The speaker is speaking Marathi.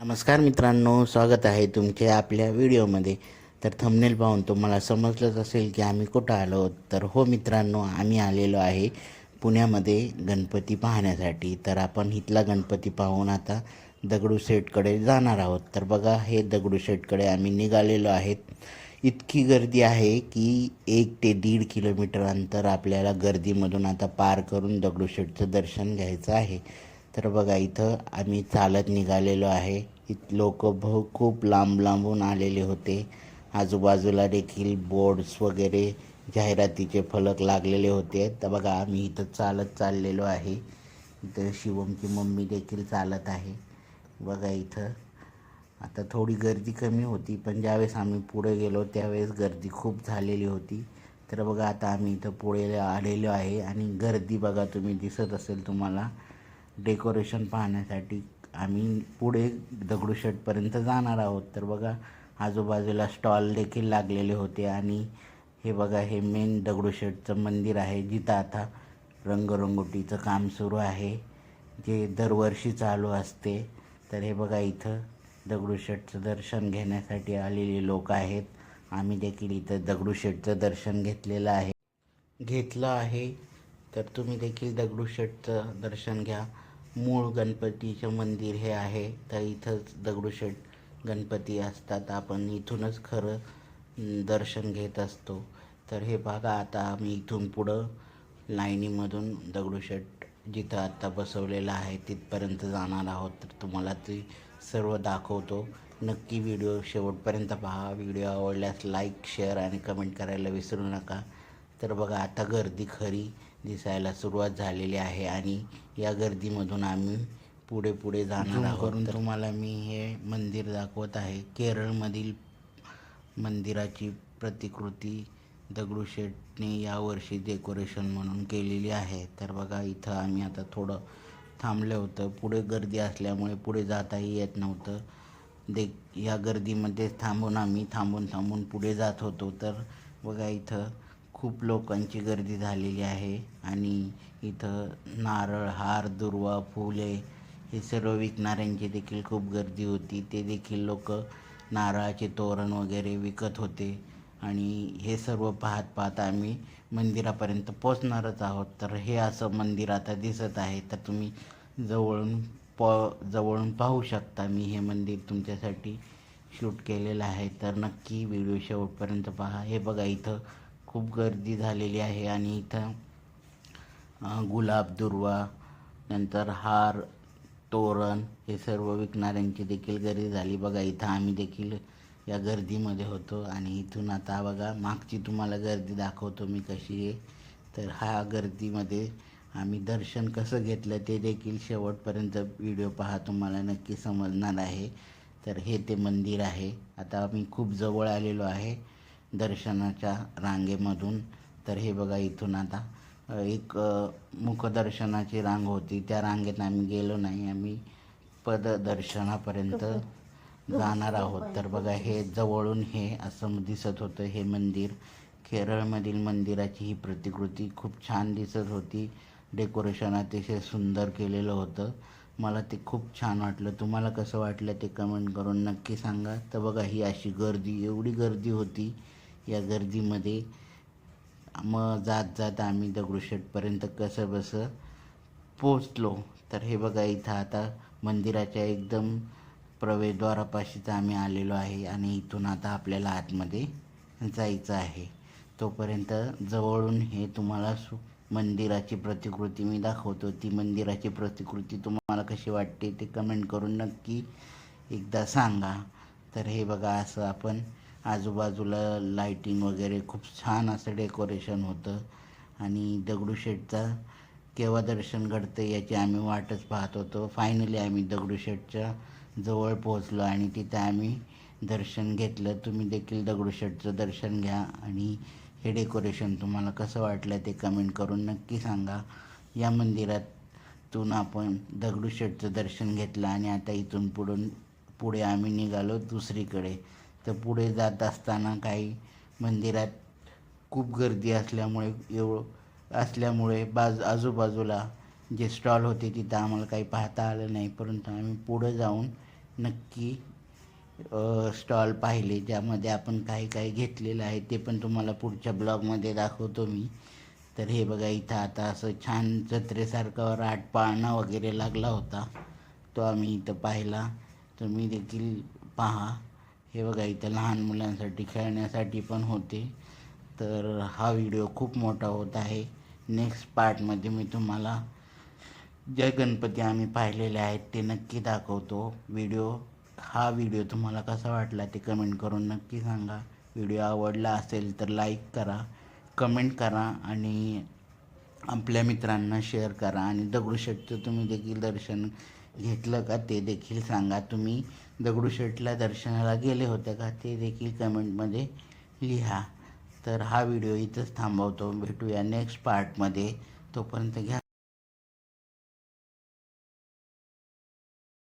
नमस्कार मित्रांनो स्वागत आहे तुमचे आपल्या व्हिडिओमध्ये. तर थंबनेल पाहून तुम्हाला समजलंच असेल की आम्ही कुठं आलो आहोत. तर हो मित्रांनो आम्ही आलेलो आहे पुण्यामध्ये गणपती पाहण्यासाठी. तर आपण इथला गणपती पाहून आता दगडूशेठकडे जाणार आहोत. तर बघा हे दगडूशेठकडे आम्ही निघालेलो आहेत. इतकी गर्दी आहे की एक ते दीड किलोमीटर अंतर आपल्याला गर्दीमधून आता पार करून दगडूशेठचं दर्शन घ्यायचं आहे. तर बघा इथं आम्ही चालत निघालेलो आहे. इथ लोक भ खूप लांब लांबून आलेले होते. आजूबाजूला देखील बोर्ड्स वगैरे जाहिरातीचे फलक लागलेले होते. तर बघा आम्ही इथं चालत चाललेलो आहे. इथं शिवमची मम्मी देखील चालत आहे. बघा इथं. आता थोडी गर्दी कमी होती पण ज्यावेळेस आम्ही पुढे गेलो त्यावेळेस गर्दी खूप झालेली होती. तर बघा आता आम्ही इथं पुढे आलेलो आहे. आणि गर्दी बघा तुम्ही दिसत असेल तुम्हाला. डेकोरेशन पाहण्यासाठी आम्ही पुढे दगडूशेठपर्यंत जाणार आहोत. तर बघा आजूबाजूला स्टॉल देखील लागलेले होते आणि हे बघा हे मेन दगडूशेठचं मंदिर आहे जिथं आता रंगरंगोटीचं काम सुरू आहे. जे दरवर्षी चालू असते. तर हे बघा इथं दगडूशेठचं दर्शन घेण्यासाठी आलेले लोक आहेत. आम्ही देखील इथं दगडूशेठचं दर्शन घेतलेलं आहे. घेतलं आहे. तर तुम्ही देखील दगडूशेठचं दर्शन घ्या. मूळ गणपतीचं मंदिर हे आहे. तर इथंच दगडूशेठ गणपती असतात. आपण इथूनच खरं दर्शन घेत असतो. तर हे बघा आता आम्ही इथून पुढं लाईनीमधून दगडूशेठ जिथं आत्ता बसवलेला आहे तिथपर्यंत जाणार आहोत. तर तुम्हाला ती सर्व दाखवतो. नक्की व्हिडिओ शेवटपर्यंत पहा. व्हिडिओ आवडल्यास लाईक शेअर आणि कमेंट करायला विसरू नका. तर बघा आता गर्दी खरी दिसायला सुरुवात झालेली आहे आणि या गर्दीमधून आम्ही पुढे पुढे जाणार आहोत. तुम्हाला मी हे मंदिर दाखवत आहे. केरळमधील मंदिराची प्रतिकृती दगडूशेठने यावर्षी डेकोरेशन म्हणून केलेली आहे. तर बघा इथं आम्ही आता थोडं थांबलं होतं. पुढे गर्दी असल्यामुळे पुढे जाताही येत नव्हतं. दे या गर्दीमध्ये थांबून आम्ही थांबून थांबून पुढे जात होतो. तर बघा इथं खूप लोकांची गर्दी झालेली आहे आणि इथं नारळ हार दुर्वा फुले हे सर्व विकणाऱ्यांची देखील खूप गर्दी होती. ते देखील लोक नारळाचे तोरण वगैरे विकत होते आणि हे सर्व पाहत पाहत आम्ही मंदिरापर्यंत पोचणारच आहोत. तर हे असं मंदिर आता दिसत आहे. तर तुम्ही जवळून प जवळून पाहू शकता मी हे मंदिर तुमच्यासाठी शूट केलेलं आहे. तर नक्की व्हिडिओ शेवटपर्यंत पहा. हे बघा इथं खूप गर्दी झालेली आहे आणि इथं गुलाब दुर्वा नंतर हार तोरण हे सर्व विकणाऱ्यांची देखील गर्दी झाली. बघा इथं आम्ही देखील या गर्दीमध्ये होतो आणि इथून आता बघा मागची तुम्हाला गर्दी दाखवतो मी कशी आहे. तर हा गर्दीमध्ये आम्ही दर्शन कसं घेतलं ते देखील शेवटपर्यंत व्हिडिओ पहा तुम्हाला नक्की समजणार आहे. तर हे ते मंदिर आहे. आता आम्ही खूप जवळ आलेलो आहे. दर्शनाच्या रांगेमधून. तर हे बघा इथून आता. एक मुखदर्शनाची रांग होती. त्या रांगेत आम्ही गेलो नाही. आम्ही पददर्शनापर्यंत जाणार आहोत. तर बघा हे जवळून हे असं दिसत होतं हे मंदिर. केरळमधील मंदिराची ही प्रतिकृती खूप छान दिसत होती. डेकोरेशन अतिशय सुंदर केलेलं होतं. मला ते खूप छान वाटलं. तुम्हाला कसं वाटलं ते कमेंट करून नक्की सांगा. तर बघा ही अशी गर्दी एवढी गर्दी होती. या गर्दीमध्ये. मग जात जात आम्ही दगडूशेठपर्यंत कसं बसं पोचलो तर हे बघा इथं आता मंदिराच्या एकदम प्रवेशद्वारापाशीच आम्ही आलेलो आहे आणि इथून आता आपल्याला आतमध्ये जायचं आहे. तोपर्यंत जवळून हे तुम्हाला सु मंदिराची प्रतिकृती मी दाखवतो. ती मंदिराची प्रतिकृती तुम्हाला कशी वाटते ते कमेंट करून नक्की एकदा सांगा. तर हे बघा असं आपण आजूबाजूला लाईटिंग वगैरे खूप छान असं डेकोरेशन होतं. आणि दगडूशेठचा केव्हा दर्शन घडतं याची आम्ही वाटच पाहत होतो. फायनली आम्ही दगडूशेठच्या जवळ पोहोचलो आणि तिथे आम्ही दर्शन घेतलं. तुम्ही देखील दगडूशेठचं दर्शन घ्या आणि हे डेकोरेशन तुम्हाला कसं वाटलं ते कमेंट करून नक्की सांगा. या मंदिरातून आपण दगडूशेठचं दर्शन घेतलं आणि आता इथून पुढून पुढे आम्ही निघालो दुसरीकडे. तर पुढे जात असताना काही मंदिरात खूप गर्दी असल्यामुळे एव असल्यामुळे बाज आजूबाजूला जे स्टॉल होते तिथं आम्हाला काही पाहता आलं नाही. परंतु आम्ही पुढं जाऊन नक्की स्टॉल पाहिले. ज्यामध्ये आपण काही काही घेतलेलं आहे ते पण तुम्हाला पुढच्या ब्लॉगमध्ये दाखवतो मी. तर हे बघा इथं आता असं छान जत्रेसारखं राट पाळणा वगैरे लागला होता. तो आम्ही इथं पाहिला. तुम्ही देखील पहा. हे बघा इथं लहान मुलांसाठी खेळण्यासाठी पण होते. तर हा व्हिडिओ खूप मोठा होत आहे. नेक्स्ट पार्टमध्ये मी तुम्हाला जे गणपती आम्ही पाहिलेले आहेत ते नक्की दाखवतो. व्हिडिओ हा व्हिडिओ तुम्हाला कसा वाटला ते कमेंट करून नक्की सांगा. व्हिडिओ आवडला असेल तर लाईक करा कमेंट करा आणि आपल्या मित्रांना शेअर करा. आणि दगडूशेठचं तुम्ही देखील दर्शन घेतलं का ते देखील सांगा. तुम्ही दगडूशेठला दर्शनाला गेले होते का ते देखील कमेंटमध्ये लिहा. तर हा व्हिडिओ इथंच थांबवतो. भेटूया नेक्स्ट पार्टमध्ये तोपर्यंत घ्या.